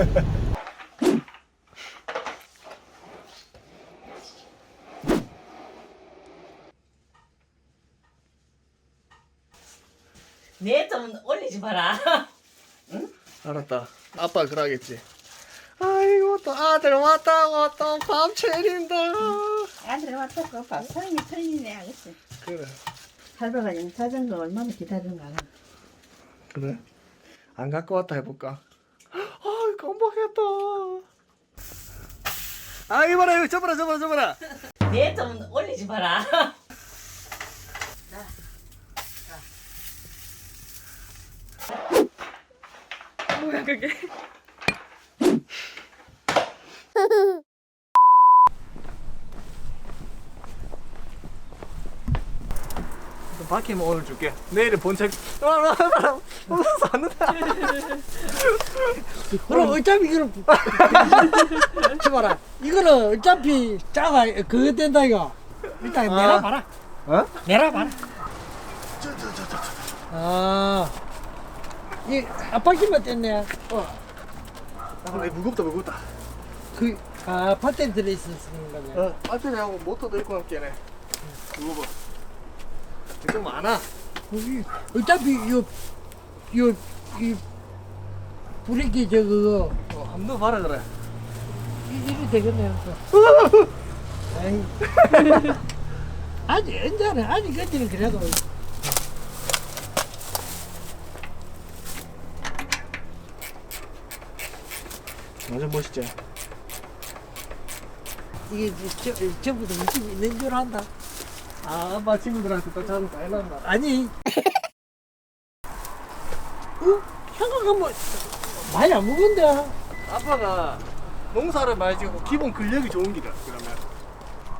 내좀 올리지 마라. 알았다. 아빠 그러겠지. 아이고 또 아들 왔다고 또밥 차린다. 아들 왔다 그밥 사람이 편이네 알겠어. 그래. 할배가 영 자전거 얼마나 기다리는가. 그래. 안 갖고 왔다 해볼까? 아 깜빡했다. 아 이봐라 이거 접어라 접어라 접어라. 내좀 올리지 마라. 뭐야 그게? 박히면 오늘 줄게. 내일은 본책. 와와와 웃어서 안 된다. 그럼 어차피 이거는 해봐라 이거는 어차피 짜가 그거 된다 이거 일단 아. 내라 봐라 어? 내라 봐라 아 이 아빠기만 뗐네 아 무겁다 무겁다. 그아 팥대 들어 있었는 거네 어, 배터리하고 모터도 있고 함께네. 봐. 좀 많아. 거기 어차피 요요이 브레이크 저거 어, 한번 봐라 그래. 이- 이리 되겠네요 아이 아직 언제는 아직 그때는 그래도 완전 멋있지. 이게 저, 전부 다 웃음이 있는 줄 안다 아, 아빠 친구들한테 또 자주 난다. 아니 어? 생각하면 뭐, 많이 안 먹은데 아빠가 농사를 많이 지고 기본 근력이 좋은 기다. 그러면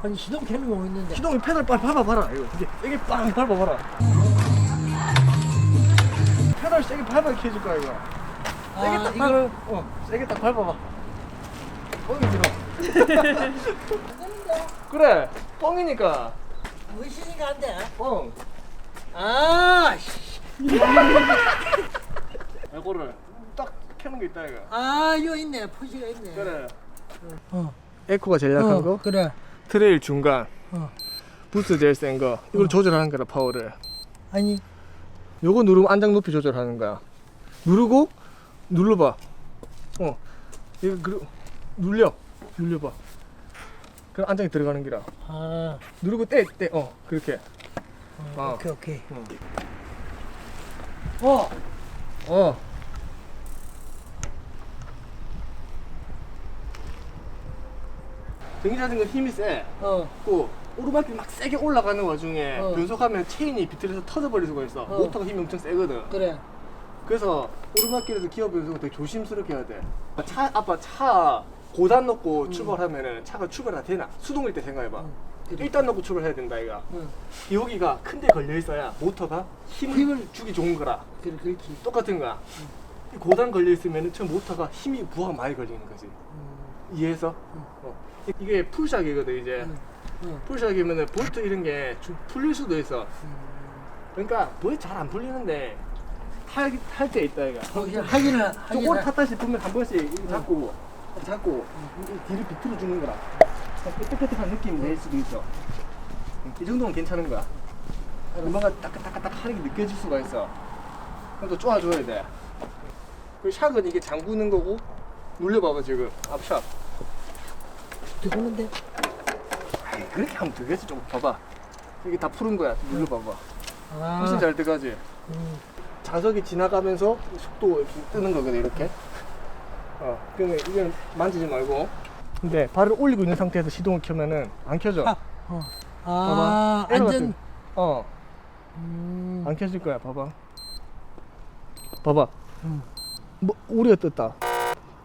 아니 시동 캠이 뭐 있는데 시동이 페달 빨리 밟아봐라. 이거 이게 세게 빵 밟아봐라. 페달 세게 밟아 켜줄 거야 이거. 세게 아, 딱 이거를 밟. 어, 세게 딱 밟아봐. 뻥이 들어. 그래, 뻥이니까. 무엇이니까 안돼 뻥. 아, 씨. 이거를 딱 켜는 게 있다 이거. 아, 요 있네 표시가 있네 그래. 어. 에코가 제일 약한 어, 거. 그래 트레일 중간. 어. 부스 제일 센 거. 이걸 조절하는 거라 파워를. 아니 요거 누르면 안장 높이 조절하는 거야. 누르고 눌러봐. 어. 이거 그 눌려. 눌려봐. 그럼 안장이 들어가는 기라. 아 누르고 떼, 떼. 어, 그렇게. 어, 어. 오케이 오케이 응. 어 어. 전기자전거 힘이 세. 어. 고 오르막길 막 세게 올라가는 와중에 어. 변속하면 체인이 비틀려서 터져버릴 수가 있어. 어. 모터가 힘이 엄청 세거든. 그래 그래서 오르막길에서 기어 변속을 되게 조심스럽게 해야 돼. 차 아빠 차 고단 넣고 출발하면은 차가 출발 다 되나? 수동일 때 생각해봐. 응. 그래. 일단 넣고 출발해야 된다 이가. 응. 여기가 큰 데 걸려 있어야 모터가 힘을, 힘을 주기 좋은 거라. 그래 그렇지 똑같은 거야. 이 고단 걸려 있으면은 저 모터가 힘이 부하가 많이 걸리는 거지. 음, 이해해서? 어. 이- 이게 풀샥이거든 이제. 응. 응. 풀샥이면은 볼트 이런 게 좀 풀릴 수도 있어. 음. 그러니까 뭐잘안 풀리는데 탈탈때 있다 이가. 좀 하기는 오래 탔다 싶으면 한 번씩 이거 잡고 이 뒤를 비틀어 주는 거라. 삐끗삐끗한 느낌이 낼 수도 있어. 이 정도면 괜찮은 거야. 뭔가 따끈따끈딱 하는 게 느껴질 수가 있어. 그럼 또 쪼아줘야 돼. 그 샥은 이게 잠그는 거고 눌려봐봐 지금 앞샥. 들어오는데 아이, 그렇게 하면 되겠지 좀 봐봐. 이게 다 푸른 거야. 눌러봐봐. 아 훨씬 잘 들어가지. 음. 자석이 지나가면서 속도 이렇게 뜨는 거거든 이렇게 어 그러면 이건 만지지 말고. 근데 발을 올리고 있는 상태에서 시동을 켜면은 안 켜져. 아, 어. 아 봐봐. 안전. 어안 음. 켜질 거야 봐봐. 봐봐. 음. 뭐 오류가 떴다.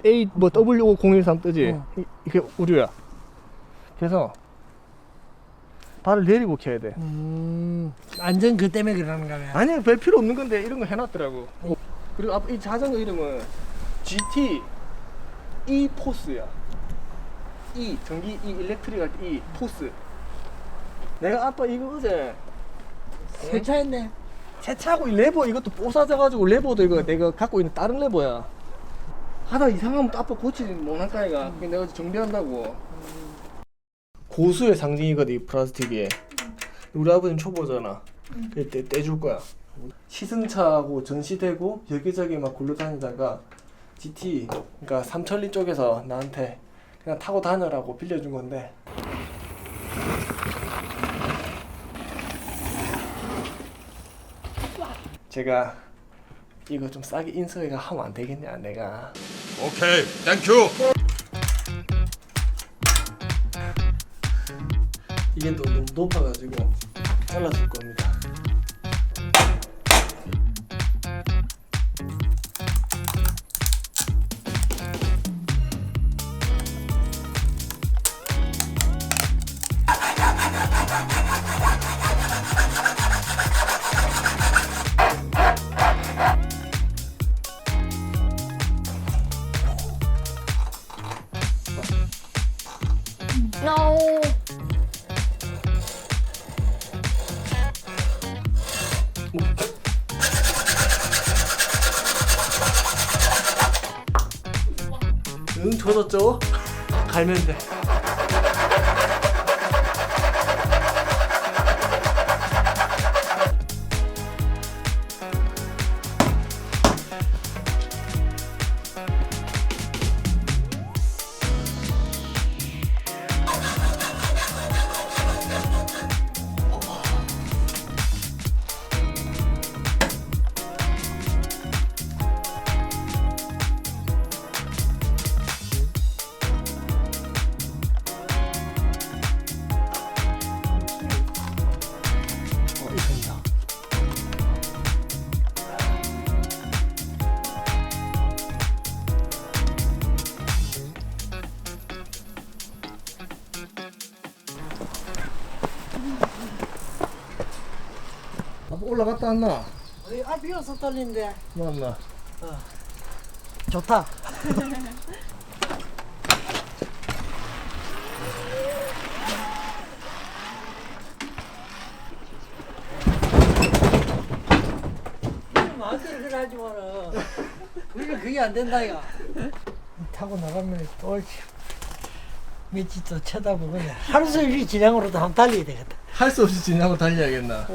A 뭐 W5013 뜨지? 어. 이- 이게 오류야. 그래서 발을 내리고 켜야 돼. 음. 안전 그 때문에 그러는가 봐 아니야 별 필요 없는 건데 이런 거 해놨더라고. 그리고 앞- 이 자전거 이름은 GT E 포스야. E 전기 E 일렉트릭 할 때 E 포스. 내가 아빠 이거 어제 세차했네. 세차하고 이 레버 이것도 뽀사져가지고 레버도 이거 내가 갖고 있는 다른 레버야. 하다 이상하면 또 아빠 고치지 못할 까이가 그게 내가 정비한다고. 고수의 상징이거든 이 플라스틱이 우리 아버지는 초보잖아. 그때 떼줄 거야. 시승차하고 전시되고 여기저기 막 굴러다니다가 GT 그러니까 삼천리 쪽에서 나한테 그냥 타고 다녀라고 빌려준 건데 제가 이거 좀 싸게 인서이가 하면 안 되겠냐 내가 오케이, 땡큐. 이게 또 너무 높아가지고 잘라줄 겁니다. 응 젖었죠? 갈면 돼. 올라갔다 왔나? 아 비어서 떨린데 맞나? 좋다. 마음대로 그래 하지 마라. 우리가 그게 안 된다 이거. 타고 나가면 또 며칠 또 쳐다보고 그냥 할수 없이 진양으로도 한번 달려야 되겠다. 할 수 없이 진하고 달려야겠나?